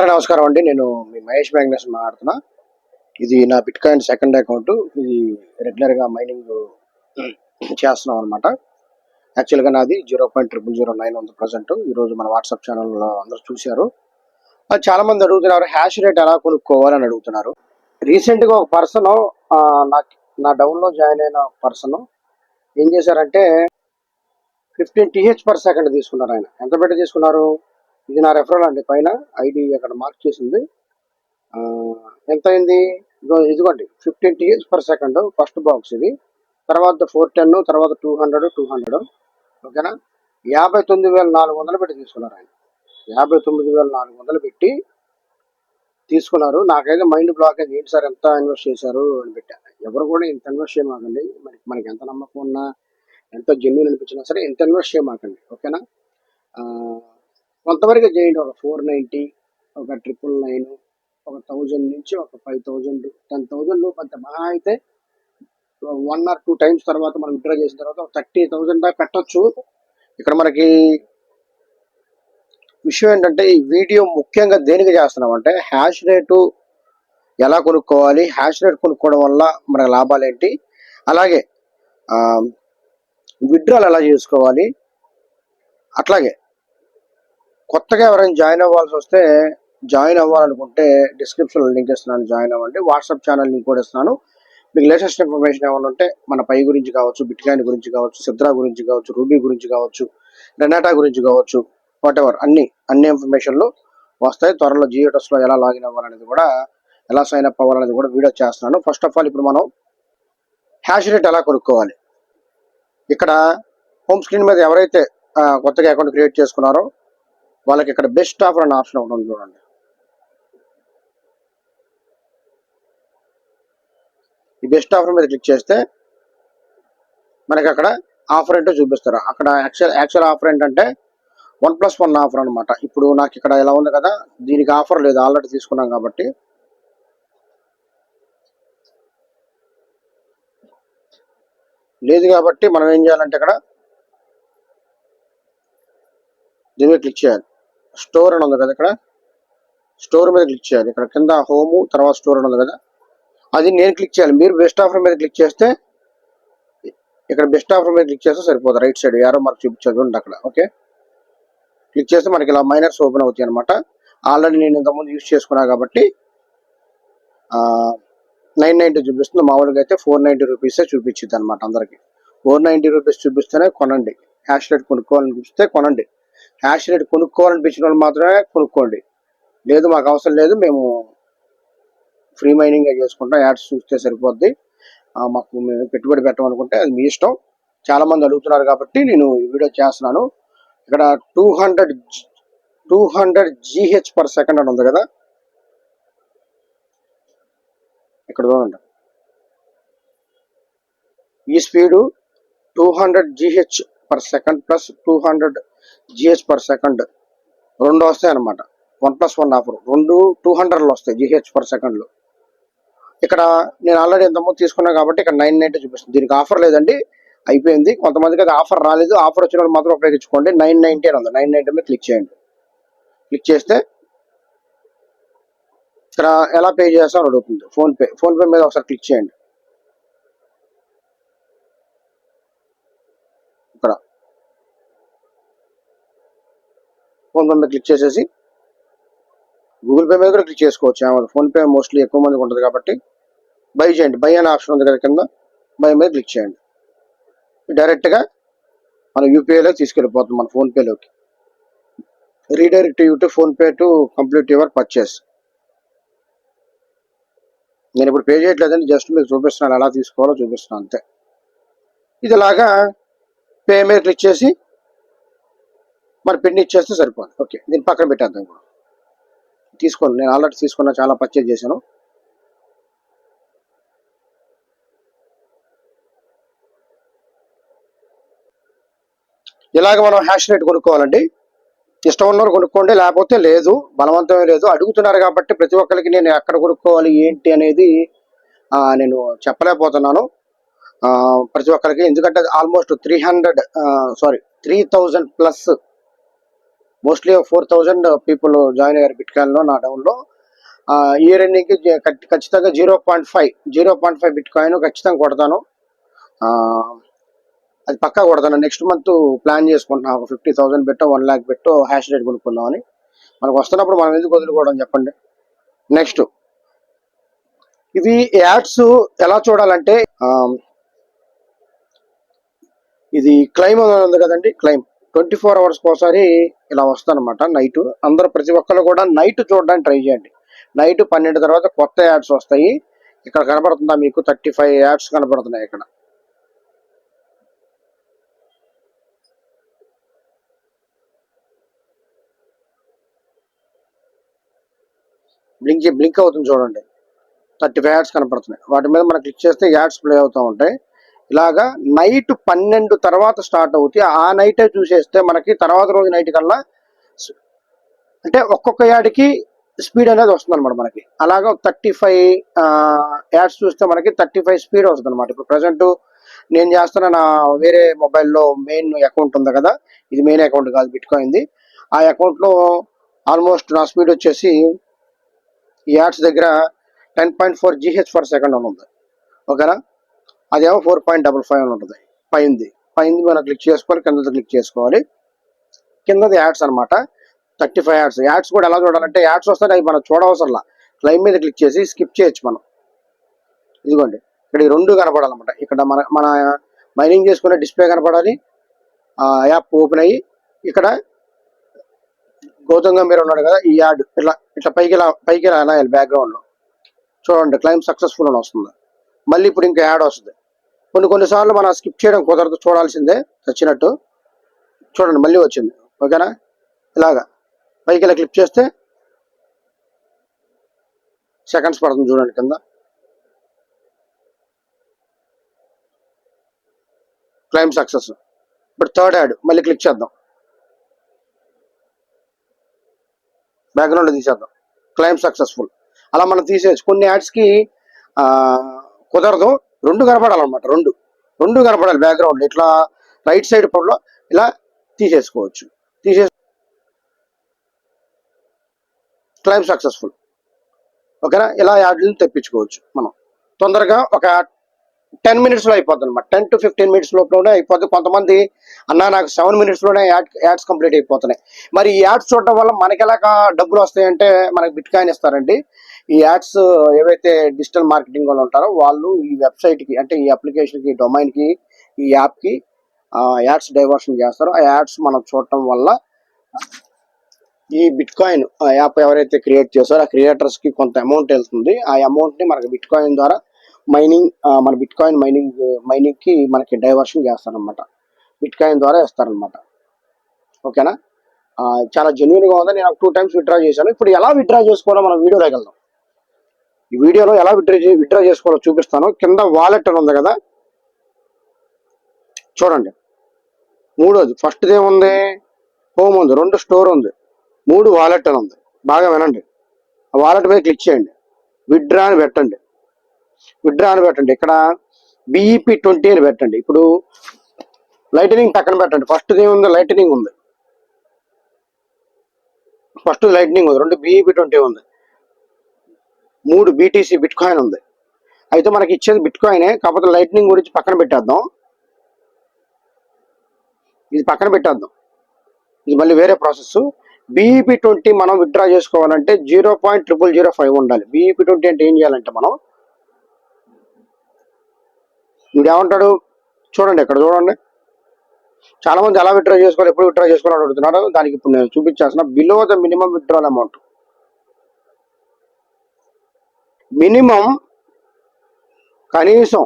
అందరూ నమస్కారం అండి. నేను మీ మహేష్ మ్యాగ్నస్ మాట్లాడుతున్నా. ఇది నా బిట్ కాయిన్ సెకండ్ అకౌంట్. ఇది రెగ్యులర్గా మైనింగ్ చేస్తున్నాం అనమాట యాక్చువల్గా నాది zero point triple zero nine ఉంది ప్రజెంట్. ఈ రోజు మన వాట్సాప్ ఛానల్లో అందరూ చూశారు. అది చాలా మంది అడుగుతున్నారు హ్యాష్ రేట్ ఎలా కొనుక్కోవాలని అడుగుతున్నారు. రీసెంట్గా ఒక పర్సన్ నా నా డౌన్లో జాయిన్ అయిన పర్సన్ ఏం చేశారంటే ఫిఫ్టీన్ టీహెచ్ పర్ సెకండ్ తీసుకున్నారు ఆయన. ఎంత పెట్టి తీసుకున్నారు? ఇది నా రెఫరల్ అండి. పైన ఐడి అక్కడ మార్క్ చేసింది. ఎంత అయింది ఇదో ఇదిగోండి. Fifteen TS per second first box ఇది. తర్వాత ఫోర్ టెన్ తర్వాత టూ హండ్రెడ్ టూ హండ్రెడ్ ఓకేనా? యాభై తొమ్మిది వేల నాలుగు వందలు పెట్టి తీసుకున్నారు ఆయన. యాభై తొమ్మిది వేల నాలుగు వందలు పెట్టి తీసుకున్నారు. నాకైతే మైండ్ బ్లాక్ అయింది. ఏంటి సార్ ఎంత ఇన్వెస్ట్ చేశారు అని పెట్టాను ఎవరు కూడా ఇంత ఇన్వెస్ట్ చేయమాకండి. మనకి మనకి ఎంత నమ్మకం ఉన్నా ఎంత జెన్యున్ అనిపించినా సరే ఇంత ఇన్వెస్ట్ చేయమాకండి. ఓకేనా? కొంతవరకు చేయండి. ఒక ఫోర్ నైంటీ ఒక ట్రిపుల్ నైన్ ఒక థౌజండ్ నుంచి ఒక ఫైవ్ థౌజండ్ టెన్ థౌజండ్ కొంత మహా అయితే వన్ ఆర్ టూ టైమ్స్ తర్వాత మనం విత్డ్రా చేసిన తర్వాత ఒక థర్టీ థౌజండ్ దాకా పెట్టొచ్చు. ఇక్కడ మనకి విషయం ఏంటంటే ఈ వీడియో ముఖ్యంగా దేనికి చేస్తున్నాం అంటే హ్యాష్ రేటు ఎలా కొనుక్కోవాలి హ్యాష్ రేట్ కొనుక్కోవడం వల్ల మన లాభాలు ఏంటి అలాగే విత్డ్రాలు ఎలా చేసుకోవాలి అట్లాగే కొత్తగా ఎవరైనా జాయిన్ అవ్వాల్సి వస్తే జాయిన్ అవ్వాలనుకుంటే డిస్క్రిప్షన్లో లింక్ ఇస్తున్నాను జాయిన్ అవ్వండి. వాట్సాప్ ఛానల్ లింక్ కూడా ఇస్తున్నాను. మీకు లేటెస్ట్ ఇన్ఫర్మేషన్ ఏమైనా ఉంటే మన పై గురించి కావచ్చు బిట్కాయిన్ గురించి కావచ్చు సిద్రా గురించి కావచ్చు రూబీ గురించి కావచ్చు రెనాటా గురించి కావచ్చు వాట్ ఎవర్ అన్ని అన్ని ఇన్ఫర్మేషన్లు వస్తాయి. త్వరలో జియోటస్లో ఎలా లాగిన్ అవ్వాలనేది కూడా ఎలా సైన్ అప్ అవ్వాలనేది కూడా వీడియో చేస్తున్నాను. ఫస్ట్ ఆఫ్ ఆల్ ఇప్పుడు మనం హ్యాష్ రేట్ ఎలా కొనుక్కోవాలి? ఇక్కడ హోమ్ స్క్రీన్ మీద ఎవరైతే కొత్తగా అకౌంట్ క్రియేట్ చేసుకున్నారో వాళ్ళకి ఇక్కడ బెస్ట్ ఆఫర్ అనే ఆప్షన్ ఒకటి ఉంది చూడండి. ఈ బెస్ట్ ఆఫర్ మీద క్లిక్ చేస్తే మనకి అక్కడ ఆఫర్ ఏంటో చూపిస్తారు. అక్కడ యాక్చువల్ యాక్చువల్ ఆఫర్ ఏంటంటే వన్ ప్లస్ వన్ ఆఫర్ అనమాట ఇప్పుడు నాకు ఇక్కడ ఇలా ఉంది కదా దీనికి ఆఫర్ లేదు ఆల్రెడీ తీసుకున్నాం కాబట్టి. లేదు కాబట్టి మనం ఏం చేయాలంటే ఇక్కడ దీని క్లిక్ చేయాలి. స్టోర్ అని ఉంది కదా ఇక్కడ. స్టోర్ మీద క్లిక్ చేయాలి. ఇక్కడ కింద హోము తర్వాత స్టోర్ అని ఉంది కదా. అది నేను క్లిక్ చేయాలి. మీరు బెస్ట్ ఆఫర్ మీద క్లిక్ చేస్తే ఇక్కడ బెస్ట్ ఆఫర్ మీద క్లిక్ చేస్తే సరిపోతుంది. రైట్ సైడ్ యారో మార్క్ చూపించేది చూడండి అక్కడ. ఓకే? క్లిక్ చేస్తే మనకి ఇలా మైనర్స్ ఓపెన్ అవుతాయి అనమాట ఆల్రెడీ నేను ఇంతకుముందు యూజ్ చేసుకున్నా కాబట్టి నైన్ నైంటీ చూపిస్తుంది. మామూలుగా అయితే ఫోర్ నైంటీ రూపీసే చూపించింది అనమాట అందరికి. ఫోర్ నైంటీ రూపీస్ చూపిస్తేనే కొనండి. హ్యాష్ రేట్ కొనుక్కోవాలనిపిస్తే కొనండి. హ్యాష్ రేట్ కొనుక్కోవాలనిపించిన వాళ్ళు మాత్రమే కొనుక్కోండి. లేదు మాకు అవసరం లేదు మేము ఫ్రీ మైనింగ్ చేసుకుంటాం యాడ్స్ చూస్తే సరిపోద్ది. మాకు మేము పెట్టుబడి పెట్టమనుకుంటే అది మీ ఇష్టం. చాలా మంది అడుగుతున్నారు కాబట్టి నేను ఈ వీడియో చేస్తున్నాను. ఇక్కడ two hundred two hundred GH per second అని ఉంది కదా? ఇక్కడ చూడండి. ఈ speed two hundred GH per second plus two hundred GH per second రెండు వస్తాయి అనమాట వన్ ప్లస్ వన్ ఆఫర్ రెండు టూ హండ్రెడ్లు వస్తాయి జిహెచ్ పర్ సెకండ్లో ఇక్కడ నేను ఆల్రెడీ ఇంతకుముందు తీసుకున్నాను కాబట్టి ఇక్కడ నైన్ నైన్టీ చూపిస్తుంది. దీనికి ఆఫర్ లేదండి. అయిపోయింది. కొంతమందికి అది ఆఫర్ రాలేదు. ఆఫర్ వచ్చిన వాళ్ళు మాత్రం ఉపయోగించుకోండి. నైన్ నైన్టీ అని ఉంది. నైన్ నైన్టీ మీద క్లిక్ చేయండి. క్లిక్ చేస్తే ఇక్కడ ఎలా పే చేస్తారో అడుగుతుంది. ఫోన్పే ఫోన్పే మీద ఒకసారి క్లిక్ చేయండి ఇక్కడ ఫోన్ పే మీద క్లిక్ చేసేసి గూగుల్ పే మీద కూడా క్లిక్ చేసుకోవచ్చు. ఏమన్నా ఫోన్ పే మోస్ట్లీ ఎక్కువ మందికి ఉంటుంది కాబట్టి బై చేయండి. బై అనే ఆప్షన్ ఉంది కదా కింద. బై మీద క్లిక్ చేయండి. డైరెక్ట్గా మన యూపీఐలోకి తీసుకెళ్ళిపోతుంది మన ఫోన్పేలోకి redirect you to PhonePe to complete your purchase నేను ఇప్పుడు పే చేయట్లేదండి. జస్ట్ మీకు చూపిస్తున్నాను. ఎలా తీసుకోవాలో చూపిస్తున్నాను. అంతే. ఇదిలాగా పే మీద క్లిక్ చేసి మరి పిన్ ఇచ్చేస్తే సరిపోదు. ఓకే దీన్ని పక్కన పెట్టేద్దాం ఇప్పుడు. తీసుకోండి నేను ఆల్రెడీ తీసుకున్నా చాలా పర్చేజ్ చేశాను. ఇలాగ మనం హ్యాష్ రేట్ కొనుక్కోవాలండి. ఇష్టం ఉన్నవారు కొనుక్కోండి లేకపోతే లేదు బలవంతమే లేదు. అడుగుతున్నారు కాబట్టి ప్రతి ఒక్కరికి నేను ఎక్కడ కొనుక్కోవాలి ఏంటి అనేది నేను చెప్పలేకపోతున్నాను. ప్రతి ఒక్కరికి ఎందుకంటే almost three hundred sorry three thousand plus mostly four thousand people join అయ్యారు బిట్కాయిన్లో నా డౌన్లో ఇయర్ ఎండింగ్కి ఖచ్చితంగా zero point five zero point five bitcoin ఖచ్చితంగా కొడతాను. అది పక్కా కొడతాను. నెక్స్ట్ మంత్ ప్లాన్ చేసుకుంటున్నా ఒక ఫిఫ్టీ థౌసండ్ పెట్టో వన్ ల్యాక్ పెట్టో హ్యాష్ రేట్ కొనుక్కుందామని. మనకు వస్తున్నప్పుడు మనం ఎందుకు వదులుకోవడం చెప్పండి. నెక్స్ట్ ఇది యాడ్స్ ఎలా చూడాలంటే ఇది క్లైమ్ ఉంది కదండి క్లైమ్. ట్వంటీ ఫోర్ అవర్స్కి ఒకసారి ఇలా వస్తానమాట నైట్ అందరూ ప్రతి ఒక్కరు కూడా నైట్ చూడడానికి ట్రై చేయండి. నైట్ పన్నెండు తర్వాత కొత్త యాడ్స్ వస్తాయి. ఇక్కడ కనబడుతుందా మీకు? థర్టీ ఫైవ్ యాడ్స్ కనబడుతున్నాయి ఇక్కడ. బ్లింక్ బ్లింక్ అవుతుంది చూడండి. థర్టీ ఫైవ్ యాడ్స్ కనపడుతున్నాయి. వాటి మీద మనం క్లిక్ చేస్తే యాడ్స్ ప్లే అవుతూ ఉంటాయి. ఇలాగా నైట్ పన్నెండు తర్వాత స్టార్ట్ అవుతాయి. ఆ నైటే చూసేస్తే మనకి తర్వాత రోజు నైట్ కల్లా అంటే ఒక్కొక్క యాడ్కి స్పీడ్ అనేది వస్తుంది అనమాట మనకి. అలాగా థర్టీ ఫైవ్ యాడ్స్ చూస్తే మనకి థర్టీ ఫైవ్ స్పీడ్ వస్తుంది అనమాట ఇప్పుడు ప్రజెంట్ నేను చేస్తున్న నా వేరే మొబైల్లో మెయిన్ అకౌంట్ ఉంది కదా ఇది మెయిన్ అకౌంట్ కాదు బిట్కాయింది ఆ అకౌంట్లో ఆల్మోస్ట్ నా స్పీడ్ వచ్చేసి ఈ యాడ్స్ దగ్గర ten point four GH per second అని ఉంది. ఓకేనా? అదేమో ఫోర్ పాయింట్ డబల్ ఫైవ్ అని ఉంటుంది. పైంది. పైంది మనం క్లిక్ చేసుకోవాలి కిందది క్లిక్ చేసుకోవాలి. కిందది యాడ్స్ అనమాట థర్టీ ఫైవ్ యాడ్స్ యాడ్స్ కూడా ఎలా చూడాలంటే యాడ్స్ వస్తే అవి మనం చూడవసరంలా. క్లైమ్ మీద క్లిక్ చేసి స్కిప్ చేయొచ్చు మనం. ఇదిగోండి. ఇక్కడ రెండు కనపడాలన్నమాట. ఇక్కడ మన మన మైనింగ్ చేసుకునే డిస్ప్లే కనపడాలి. ఆ యాప్ ఓపెన్ అయ్యి ఇక్కడ గౌతమ్ గంభీర్ ఉన్నాడు కదా ఈ యాడ్. ఇట్లా ఇట్లా పైకి ఇలా పైకి ఇలా అనాయాలి బ్యాక్గ్రౌండ్ చూడండి క్లైమ్ సక్సెస్ఫుల్ అని వస్తుంది. మళ్ళీ ఇప్పుడు ఇంకా యాడ్ వస్తుంది. కొన్ని కొన్నిసార్లు మనం స్కిప్ చేయడం కుదరదు చూడాల్సిందే చచ్చినట్టు. చూడండి మళ్ళీ వచ్చింది. ఓకేనా? ఇలాగా. పైకి ఇలా క్లిక్ చేస్తే సెకండ్స్ పడుతుంది చూడండి కింద. క్లైమ్ సక్సెస్ ఇప్పుడు థర్డ్ యాడ్ మళ్ళీ క్లిక్ చేద్దాం. బ్యాక్గ్రౌండ్ తీసేద్దాం. క్లైమ్ సక్సెస్ఫుల్ అలా మనం తీసేసి కొన్ని యాడ్స్కి కుదరదు. రెండు కనపడాలన్నమాట రెండు. రెండు కనపడాలి బ్యాక్గ్రౌండ్ ఇట్లా రైట్ సైడ్ పడలో ఇలా తీసేసుకోవచ్చు. తీసే క్లైమ్ సక్సెస్ఫుల్ ఓకేనా? ఇలా యాడ్లను తెప్పించుకోవచ్చు మనం. తొందరగా ఒక టెన్ మినిట్స్లో అయిపోద్ది అనమాట టెన్ టు ఫిఫ్టీన్ మినిట్స్ లోపలనే అయిపోద్ది. కొంతమంది అన్న నాకు సెవెన్ మినిట్స్లోనే యాడ్ యాడ్స్ కంప్లీట్ అయిపోతున్నాయి. మరి ఈ యాడ్స్ చూడటం వల్ల మనకి ఎలా డబ్బులు వస్తాయంటే మనకి బిట్ కాయిన్ ఇస్తారండి. ఈ యాడ్స్ ఏవైతే డిజిటల్ మార్కెటింగ్ వాళ్ళు ఉంటారో వాళ్ళు ఈ వెబ్సైట్కి అంటే ఈ అప్లికేషన్కి డొమైన్కి ఈ యాప్కి యాడ్స్ డైవర్షన్ చేస్తారో. ఆ యాడ్స్ మనం చూడటం వల్ల ఈ బిట్ కాయిన్ యాప్ ఎవరైతే క్రియేట్ చేస్తారో ఆ క్రియేటర్స్కి కొంత అమౌంట్ వెళ్తుంది. ఆ అమౌంట్ని మనకి బిట్ కాయిన్ ద్వారా మైనింగ్ మన బిట్ కాయిన్ మైనింగ్ మైనింగ్కి మనకి డైవర్షన్ చేస్తారనమాట బిట్ కాయిన్ ద్వారా ఇస్తారనమాట ఓకేనా? చాలా జెన్యున్గా ఉంది. నేను టూ టైమ్స్ విత్డ్రా చేశాను. ఇప్పుడు ఎలా విత్డ్రా చేసుకోవాలో మనం వీడియోలోకి వెళ్దాం. ఈ వీడియోలో ఎలా విత్డ్రా విత్డ్రా చేసుకోవాలో చూపిస్తాను. కింద వాలెట్ అని ఉంది కదా? చూడండి. మూడోది ఫస్ట్ది ఏముంది? హోమ్ ఉంది. రెండు స్టోర్ ఉంది. మూడు వాలెట్ అని ఉంది. బాగా వినండి. ఆ వాలెట్ మీద క్లిక్ చేయండి. విత్డ్రా అని పెట్టండి. విడ్రా అని పెట్టండి. ఇక్కడ బీఈపీ ట్వంటీ అని పెట్టండి. ఇప్పుడు లైటనింగ్ పక్కన పెట్టండి. ఫస్ట్ ఏముంది? లైటనింగ్ ఉంది. ఫస్ట్ లైటనింగ్ ఉంది. రెండు బీఈపీ ట్వంటీ ఉంది. మూడు బీటీసీ బిట్ కాయిన్ ఉంది. అయితే మనకి ఇచ్చేది బిట్ కాయినే కాకపోతే లైటనింగ్ గురించి పక్కన పెట్టేద్దాం. ఇది పక్కన పెట్టేద్దాం. ఇది మళ్ళీ వేరే ప్రాసెస్ బీఈపీ ట్వంటీ మనం విత్డ్రా చేసుకోవాలంటే zero point triple zero five ఉండాలి. బీఈపీ ట్వంటీ అంటే ఏం చేయాలంటే మనం వీడు ఏమంటాడు? చూడండి ఇక్కడ చూడండి. చాలా మంది ఎలా విత్డ్రా చేసుకోవాలి ఎప్పుడు విత్డ్రా చేసుకోవాలని అడుగుతున్నాడు దానికి ఇప్పుడు నేను చూపించాల్సిన below the minimum withdrawal amount minimum కనీసం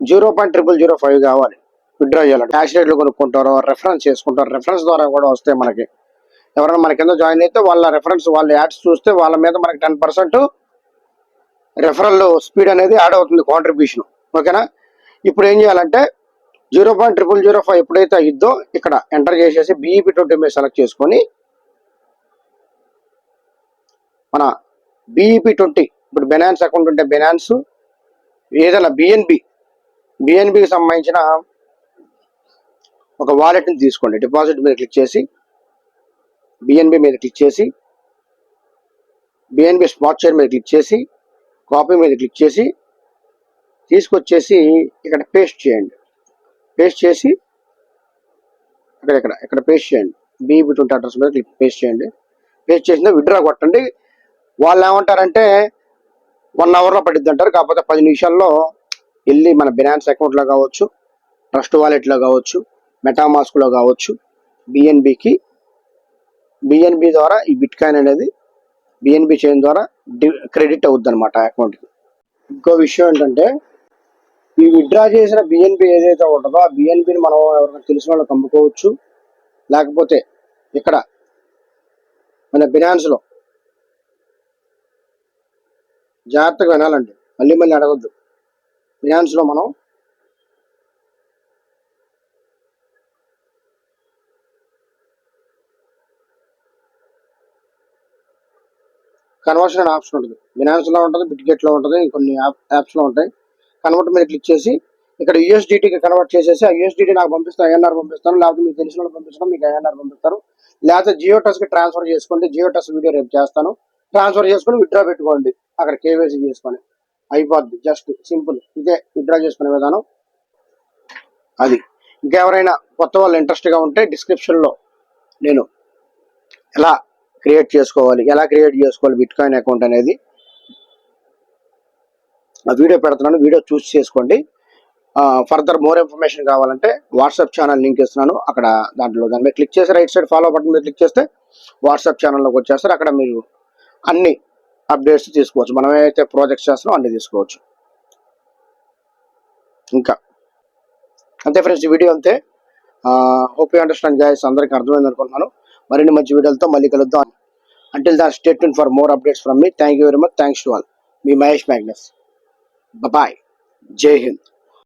zero point triple zero five కావాలి. విత్డ్రా చేయాలంటే. క్యాష్ రేట్లు కొనుక్కుంటారు రెఫరెన్స్ చేసుకుంటారు రెఫరెన్స్ ద్వారా కూడా వస్తాయి మనకి. ఎవరైనా మన కింద జాయిన్ అయితే వాళ్ళ రెఫరెన్స్ వాళ్ళ యాడ్స్ చూస్తే వాళ్ళ మీద మనకి టెన్ పర్సెంట్ రెఫరల్ స్పీడ్ అనేది యాడ్ అవుతుంది కాంట్రిబ్యూషన్ ఓకేనా ఇప్పుడు ఏం చేయాలంటే zero point triple zero five ఎప్పుడైతే అయ్యిద్దో ఇక్కడ ఎంటర్ చేసేసి బీఈపీ ట్వంటీ మీద సెలెక్ట్ చేసుకొని మన బీఈపీ ట్వంటీ ఇప్పుడు బెనాన్స్ అకౌంట్ ఉంటే బెనాన్స్ ఏదైనా బిఎన్బి బిఎన్బికి సంబంధించిన ఒక వాలెట్ని తీసుకోండి. డిపాజిట్ మీద క్లిక్ చేసి బిఎన్బి మీద క్లిక్ చేసి బిఎన్బి స్మార్ట్ షేర్ మీద క్లిక్ చేసి కాపీ మీద క్లిక్ చేసి తీసుకొచ్చేసి ఇక్కడ పేస్ట్ చేయండి. పేస్ట్ చేసి ఇక్కడ ఇక్కడ ఇక్కడ పేస్ట్ చేయండి. బీఈపీ ట్వంటీ అడ్రస్ మీద క్లిక్ పేస్ట్ చేయండి. పేస్ట్ చేసిన విడ్రా కొట్టండి. వాళ్ళు ఏమంటారంటే వన్ అవర్లో పడిద్ది అంటారు కాకపోతే పది నిమిషాల్లో వెళ్ళి మన బినాన్స్ అకౌంట్లో కావచ్చు ట్రస్ట్ వాలెట్లో కావచ్చు మెటామాస్క్లో కావచ్చు బిఎన్బికి బిఎన్బి ద్వారా ఈ బిట్ కాయిన్ అనేది బిఎన్బి చైన్ ద్వారా క్రెడిట్ అవుద్ది అనమాట అకౌంట్కి ఇంకో విషయం ఏంటంటే ఈ విత్డ్రా చేసిన బిఎన్బి ఏదైతే ఉంటుందో ఆ బిఎన్బిని మనం ఎవరికైనా తెలిసిన వాళ్ళకి అమ్ముకోవచ్చు. లేకపోతే ఇక్కడ మన బినాన్స్లో జాగ్రత్తగా వినాలండి. మళ్ళీ మళ్ళీ అడగొద్దు. ఫినాన్స్లో మనం కన్వర్షన్ అనే ఆప్షన్ ఉంటుంది. ఫినాన్స్లో ఉంటుంది బిట్గెట్లో ఉంటుంది కొన్ని యాప్ యాప్స్లో ఉంటాయి. కన్వర్ట్ మీద క్లిక్ చేసి ఇక్కడ యూఎస్డిటీకి కన్వర్ట్ చేసేసి ఆ యూఎస్డిటీ నాకు పంపిస్తాను ఐఎన్ఆర్ పంపిస్తాను లేకపోతే మీకు తెలిసిన వాళ్ళు పంపిస్తాను మీకు ఐఎన్ఆర్ పంపిస్తారు. లేకపోతే జియో టస్కి ట్రాన్స్ఫర్ చేసుకోండి జియో టస్ వీడియో రేపు చేస్తాను. ట్రాన్స్ఫర్ చేసుకుని విత్డ్రా పెట్టుకోండి. అక్కడ కేవైసీ చేసుకొని అయిపోద్ది. జస్ట్ సింపుల్ ఇదే విత్డ్రా చేసుకునే విధానం. అది. ఇంకెవరైనా కొత్త వాళ్ళు ఇంట్రెస్ట్గా ఉంటే డిస్క్రిప్షన్లో నేను ఎలా క్రియేట్ చేసుకోవాలి ఎలా క్రియేట్ చేసుకోవాలి బిట్ కాయిన్ అకౌంట్ అనేది ఆ వీడియో పెడుతున్నాను. వీడియో చూసి చేసుకోండి. ఫర్దర్ మోర్ ఇన్ఫర్మేషన్ కావాలంటే వాట్సాప్ ఛానల్ లింక్ ఇస్తున్నాను. అక్కడ దాంట్లో దాని మీద క్లిక్ చేసి రైట్ సైడ్ ఫాలో బటన్ మీద క్లిక్ చేస్తే వాట్సాప్ ఛానల్లోకి వచ్చేస్తారు. అక్కడ మీరు అన్ని అప్డేట్స్ తీసుకోవచ్చు. మనం ఏదైతే ప్రాజెక్ట్స్ చేస్తున్నామో అన్ని తీసుకోవచ్చు. ఇంకా. అంతే ఫ్రెండ్స్ ఈ వీడియో అంతే. హోప్ యూ అండర్స్టాండ్ గాయస్ అందరికీ అర్థమైంది అనుకుంటున్నాను. మరిన్ని మంచి వీడియోలతో మళ్ళీ కలుద్దాం. Until then statement for more updates from me thank you very much thanks to all me Mahesh Magnus. Bye Jai Hind.